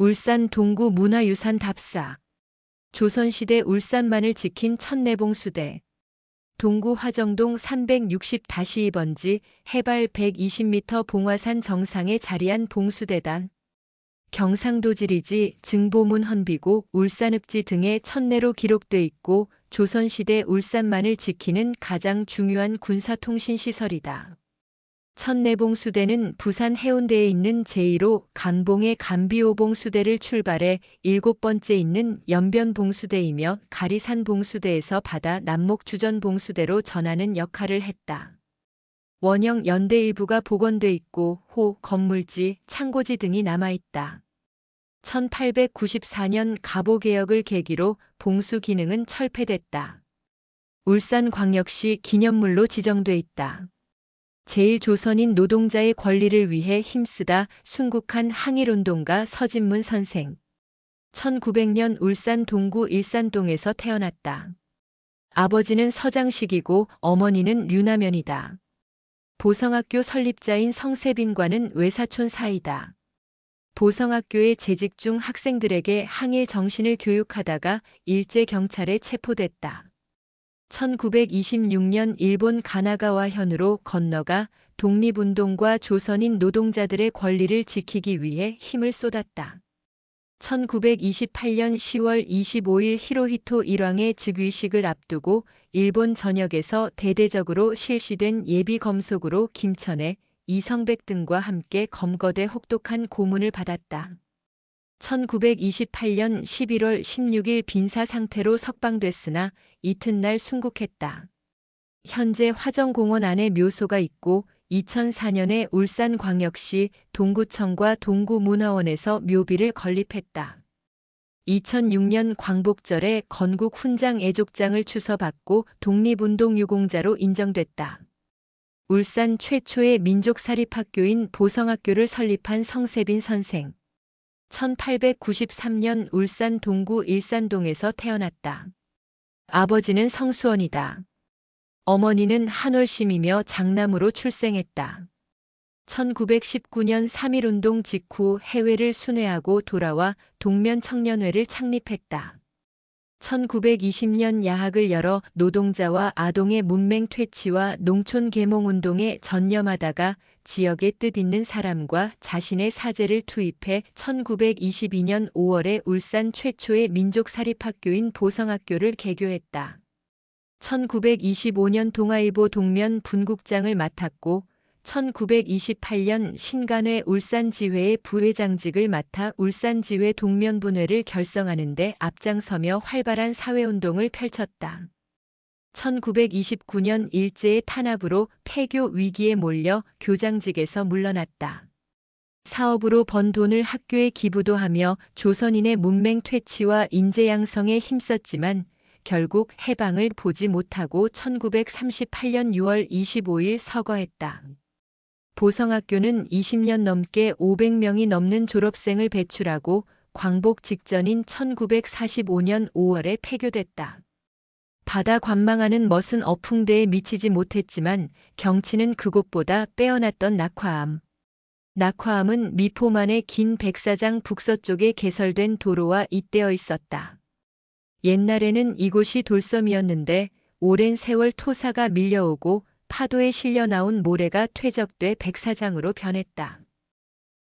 울산 동구 문화유산 답사. 조선시대 울산만을 지킨 천내봉수대. 동구 화정동 360-2번지 해발 120m 봉화산 정상에 자리한 봉수대단. 경상도 지리지 증보문 헌비고 울산읍지 등의 천내로 기록돼 있고 조선시대 울산만을 지키는 가장 중요한 군사통신시설이다. 천내봉수대는 부산 해운대에 있는 제1호 강봉의 간비호봉수대를 출발해 일곱 번째 있는 연변봉수대이며 가리산 봉수대에서 받아 남목주전 봉수대로 전하는 역할을 했다. 원형 연대 일부가 복원돼 있고 호, 건물지, 창고지 등이 남아있다. 1894년 가보개혁을 계기로 봉수 기능은 철폐됐다. 울산광역시 기념물로 지정돼 있다. 제1조선인 노동자의 권리를 위해 힘쓰다 순국한 항일운동가 서진문 선생. 1900년 울산 동구 일산동에서 태어났다. 아버지는 서장식이고 어머니는 류나면이다. 보성학교 설립자인 성세빈과는 외사촌 사이다. 보성학교에 재직 중 학생들에게 항일 정신을 교육하다가 일제 경찰에 체포됐다. 1926년 일본 가나가와 현으로 건너가 독립운동과 조선인 노동자들의 권리를 지키기 위해 힘을 쏟았다. 1928년 10월 25일 히로히토 일왕의 즉위식을 앞두고 일본 전역에서 대대적으로 실시된 예비 검속으로 김천에 이성백 등과 함께 검거돼 혹독한 고문을 받았다. 1928년 11월 16일 빈사 상태로 석방됐으나 이튿날 순국했다. 현재 화정공원 안에 묘소가 있고 2004년에 울산광역시 동구청과 동구문화원에서 묘비를 건립했다. 2006년 광복절에 건국 훈장 애족장을 추서받고 독립운동 유공자로 인정됐다. 울산 최초의 민족사립학교인 보성학교를 설립한 성세빈 선생. 1893년 울산 동구 일산동에서 태어났다. 아버지는 성수원이다. 어머니는 한월심이며 장남으로 출생했다. 1919년 3.1운동 직후 해외를 순회하고 돌아와 동면 청년회를 창립했다. 1920년 야학을 열어 노동자와 아동의 문맹 퇴치와 농촌 계몽 운동에 전념하다가 지역의 뜻 있는 사람과 자신의 사제를 투입해 1922년 5월에 울산 최초의 민족사립학교인 보성학교를 개교했다. 1925년 동아일보 동면 분국장을 맡았고 1928년 신간회 울산지회의 부회장직을 맡아 울산지회 동면분회를 결성하는 데 앞장서며 활발한 사회운동을 펼쳤다. 1929년 일제의 탄압으로 폐교 위기에 몰려 교장직에서 물러났다. 사업으로 번 돈을 학교에 기부도 하며 조선인의 문맹 퇴치와 인재 양성에 힘썼지만 결국 해방을 보지 못하고 1938년 6월 25일 서거했다. 보성학교는 20년 넘게 500명이 넘는 졸업생을 배출하고 광복 직전인 1945년 5월에 폐교됐다. 바다 관망하는 멋은 어풍대에 미치지 못했지만 경치는 그곳보다 빼어났던 낙화암. 낙화암은 미포만의 긴 백사장 북서쪽에 개설된 도로와 잇대어 있었다. 옛날에는 이곳이 돌섬이었는데 오랜 세월 토사가 밀려오고 파도에 실려 나온 모래가 퇴적돼 백사장으로 변했다.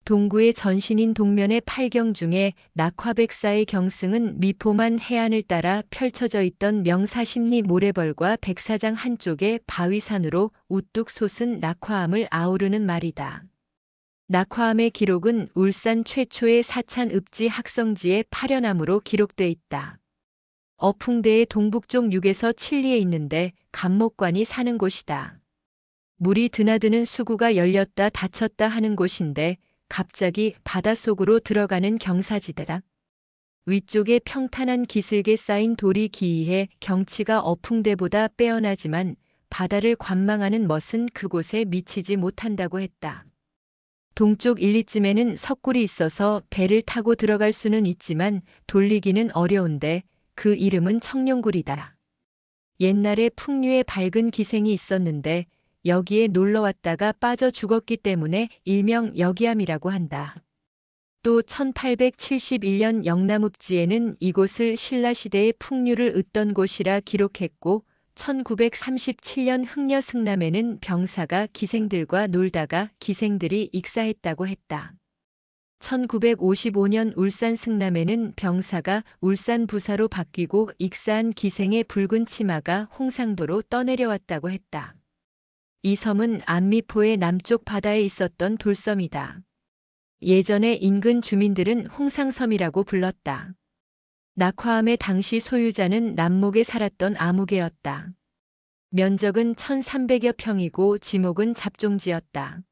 동구의 전신인 동면의 팔경 중에 낙화백사의 경승은 미포만 해안을 따라 펼쳐져 있던 명사심리 모래벌과 백사장 한쪽에 바위산으로 우뚝 솟은 낙화암을 아우르는 말이다. 낙화암의 기록은 울산 최초의 사찬 읍지 학성지의 파련암으로 기록돼 있다. 어풍대의 동북쪽 6에서 7리에 있는데 감목관이 사는 곳이다. 물이 드나드는 수구가 열렸다 닫혔다 하는 곳인데 갑자기 바닷속으로 들어가는 경사지대다. 위쪽에 평탄한 기슭에 쌓인 돌이 기이해 경치가 어풍대보다 빼어나지만 바다를 관망하는 멋은 그곳에 미치지 못한다고 했다. 동쪽 1, 2쯤에는 석굴이 있어서 배를 타고 들어갈 수는 있지만 돌리기는 어려운데 그 이름은 청룡굴이다. 옛날에 풍류의 밝은 기생이 있었는데 여기에 놀러 왔다가 빠져 죽었기 때문에 일명 여기암이라고 한다. 또 1871년 영남읍지에는 이곳을 신라시대의 풍류를 읊던 곳이라 기록했고 1937년 흥려 승남에는 병사가 기생들과 놀다가 기생들이 익사했다고 했다. 1955년 울산 승남에는 병사가 울산 부사로 바뀌고 익사한 기생의 붉은 치마가 홍상도로 떠내려왔다고 했다. 이 섬은 안미포의 남쪽 바다에 있었던 돌섬이다. 예전에 인근 주민들은 홍상섬이라고 불렀다. 낙화암의 당시 소유자는 남목에 살았던 아무개였다. 면적은 1300여 평이고 지목은 잡종지였다.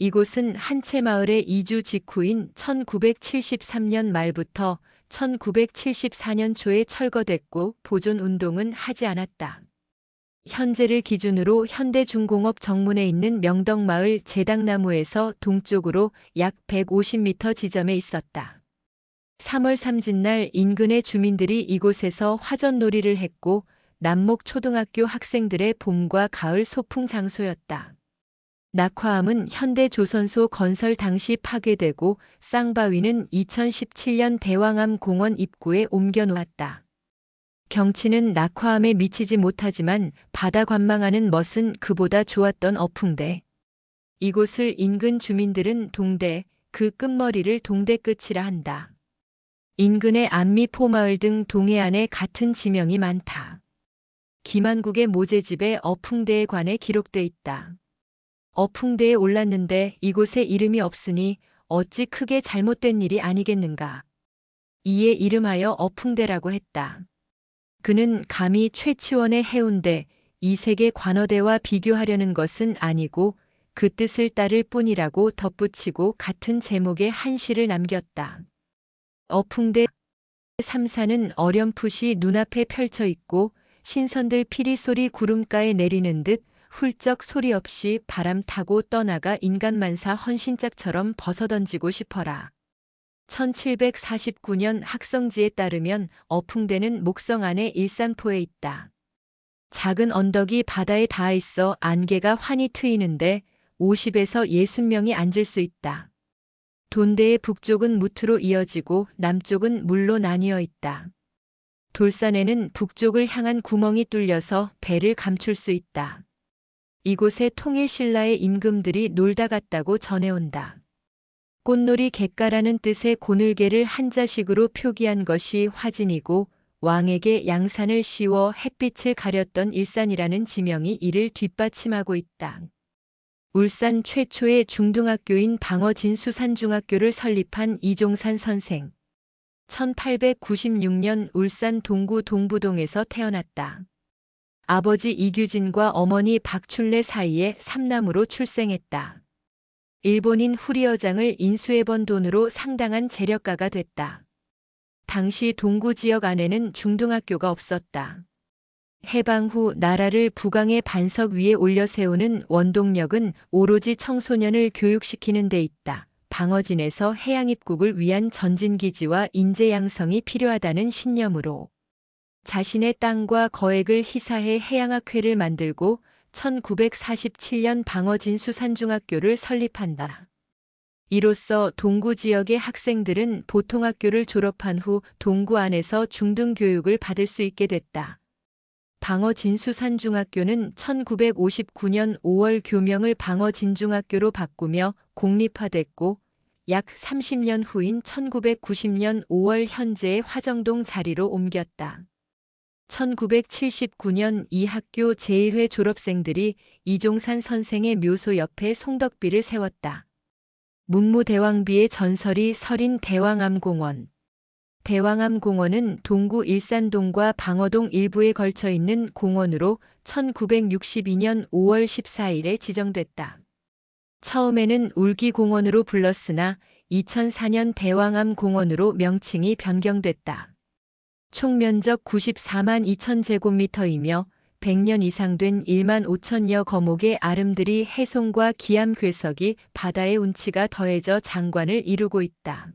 이곳은 한채 마을의 이주 직후인 1973년 말부터 1974년 초에 철거됐고 보존 운동은 하지 않았다. 현재를 기준으로 현대중공업 정문에 있는 명덕마을 제당나무에서 동쪽으로 약 150m 지점에 있었다. 3월 삼진날 인근의 주민들이 이곳에서 화전놀이를 했고 남목 초등학교 학생들의 봄과 가을 소풍 장소였다. 낙화암은 현대 조선소 건설 당시 파괴되고 쌍바위는 2017년 대왕암 공원 입구에 옮겨 놓았다. 경치는 낙화암에 미치지 못하지만 바다 관망하는 멋은 그보다 좋았던 어풍대. 이곳을 인근 주민들은 동대, 그 끝머리를 동대 끝이라 한다. 인근의 안미 포마을 등 동해안에 같은 지명이 많다. 김한국의 모제집에 어풍대에 관해 기록돼 있다. 어풍대에 올랐는데 이곳에 이름이 없으니 어찌 크게 잘못된 일이 아니겠는가. 이에 이름하여 어풍대라고 했다. 그는 감히 최치원의 해운대, 이세계 관어대와 비교하려는 것은 아니고 그 뜻을 따를 뿐이라고 덧붙이고 같은 제목의 한 시를 남겼다. 어풍대 삼산은 어렴풋이 눈앞에 펼쳐 있고 신선들 피리 소리 구름가에 내리는 듯 훌쩍 소리 없이 바람 타고 떠나가 인간만사 헌신짝처럼 벗어던지고 싶어라. 1749년 학성지에 따르면 어풍대는 목성 안에 일산포에 있다. 작은 언덕이 바다에 닿아 있어 안개가 환히 트이는데 50에서 60명이 앉을 수 있다. 돈대의 북쪽은 무트로 이어지고 남쪽은 물로 나뉘어 있다. 돌산에는 북쪽을 향한 구멍이 뚫려서 배를 감출 수 있다. 이곳에 통일신라의 임금들이 놀다 갔다고 전해온다. 꽃놀이 객가라는 뜻의 고늘개를 한자식으로 표기한 것이 화진이고 왕에게 양산을 씌워 햇빛을 가렸던 일산이라는 지명이 이를 뒷받침하고 있다. 울산 최초의 중등학교인 방어진수산중학교를 설립한 이종산 선생. 1896년 울산 동구 동부동에서 태어났다. 아버지 이규진과 어머니 박춘래 사이에 삼남으로 출생했다. 일본인 후리어장을 인수해본 돈으로 상당한 재력가가 됐다. 당시 동구 지역 안에는 중등학교가 없었다. 해방 후 나라를 북왕의 반석 위에 올려 세우는 원동력은 오로지 청소년을 교육시키는 데 있다. 방어진에서 해양 입국을 위한 전진기지와 인재 양성이 필요하다는 신념으로 자신의 땅과 거액을 희사해 해양학회를 만들고 1947년 방어진수산중학교를 설립한다. 이로써 동구 지역의 학생들은 보통학교를 졸업한 후 동구 안에서 중등교육을 받을 수 있게 됐다. 방어진수산중학교는 1959년 5월 교명을 방어진중학교로 바꾸며 공립화됐고 약 30년 후인 1990년 5월 현재의 화정동 자리로 옮겼다. 1979년 이 학교 제1회 졸업생들이 이종산 선생의 묘소 옆에 송덕비를 세웠다. 문무대왕비의 전설이 서린 대왕암공원. 대왕암공원은 동구 일산동과 방어동 일부에 걸쳐 있는 공원으로 1962년 5월 14일에 지정됐다. 처음에는 울기공원으로 불렀으나 2004년 대왕암 공원으로 명칭이 변경됐다. 총 면적 94만 2천 제곱미터이며 100년 이상 된 1만 5천여 거목의 아름드리 해송과 기암 괴석이 바다의 운치가 더해져 장관을 이루고 있다.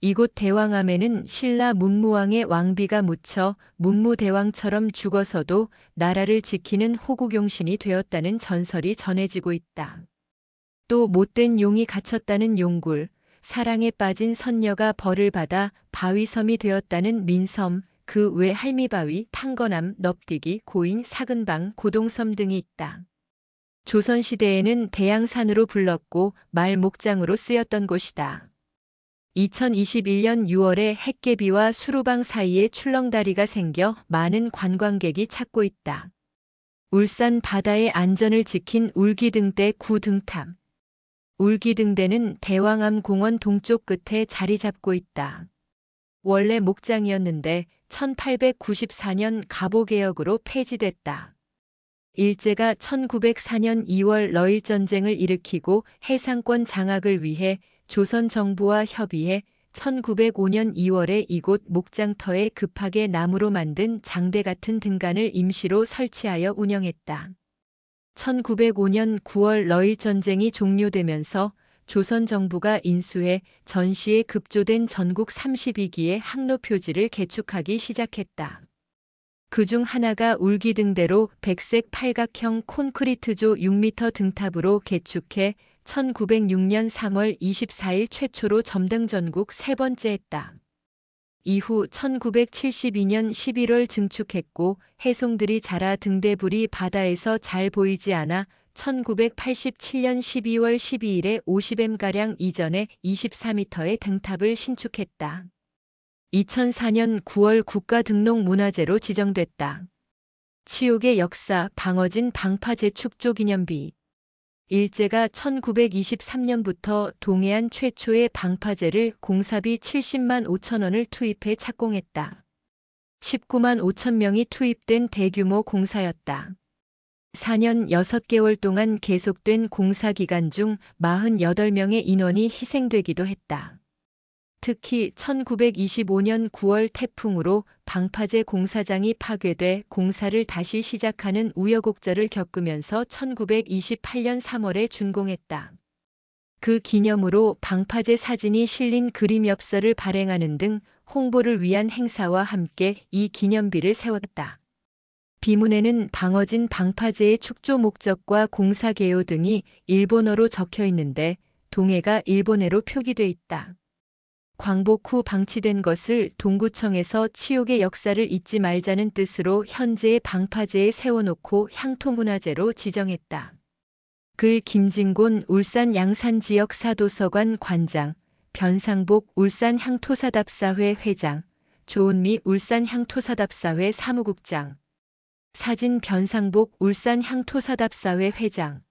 이곳 대왕암에는 신라 문무왕의 왕비가 묻혀 문무대왕처럼 죽어서도 나라를 지키는 호국용신이 되었다는 전설이 전해지고 있다. 또 못된 용이 갇혔다는 용굴, 사랑에 빠진 선녀가 벌을 받아 바위섬이 되었다는 민섬, 그 외 할미바위, 탕거남, 넙디기, 고인, 사근방, 고동섬 등이 있다. 조선시대에는 대양산으로 불렀고 말 목장으로 쓰였던 곳이다. 2021년 6월에 햇개비와 수루방 사이에 출렁다리가 생겨 많은 관광객이 찾고 있다. 울산 바다의 안전을 지킨 울기등대 구등탑. 울기등대는 대왕암 공원 동쪽 끝에 자리 잡고 있다. 원래 목장이었는데 1894년 갑오개혁으로 폐지됐다. 일제가 1904년 2월 러일 전쟁을 일으키고 해상권 장악을 위해 조선 정부와 협의해 1905년 2월에 이곳 목장터에 급하게 나무로 만든 장대 같은 등간을 임시로 설치하여 운영했다. 1905년 9월 러일 전쟁이 종료되면서 조선 정부가 인수해 전시에 급조된 전국 32기의 항로 표지를 개축하기 시작했다. 그 중 하나가 울기 등대로 백색 팔각형 콘크리트조 6m 등탑으로 개축해 1906년 3월 24일 최초로 점등 전국 세 번째 했다. 이후 1972년 11월 증축했고 해송들이 자라 등대불이 바다에서 잘 보이지 않아 1987년 12월 12일에 50m가량 이전에 24m의 등탑을 신축했다. 2004년 9월 국가등록문화재로 지정됐다. 치욕의 역사 방어진 방파제 축조 기념비 일제가 1923년부터 동해안 최초의 방파제를 공사비 70만 5천 원을 투입해 착공했다. 19만 5천 명이 투입된 대규모 공사였다. 4년 6개월 동안 계속된 공사 기간 중 48명의 인원이 희생되기도 했다. 특히 1925년 9월 태풍으로 방파제 공사장이 파괴돼 공사를 다시 시작하는 우여곡절을 겪으면서 1928년 3월에 준공했다. 그 기념으로 방파제 사진이 실린 그림 엽서를 발행하는 등 홍보를 위한 행사와 함께 이 기념비를 세웠다. 비문에는 방어진 방파제의 축조 목적과 공사 개요 등이 일본어로 적혀 있는데 동해가 일본해로 표기돼 있다. 광복 후 방치된 것을 동구청에서 치욕의 역사를 잊지 말자는 뜻으로 현재의 방파제에 세워놓고 향토문화재로 지정했다. 글 김진곤 울산 양산 지역 사도서관 관장, 변상복 울산 향토사답사회 회장, 조은미 울산 향토사답사회 사무국장, 사진 변상복 울산 향토사답사회 회장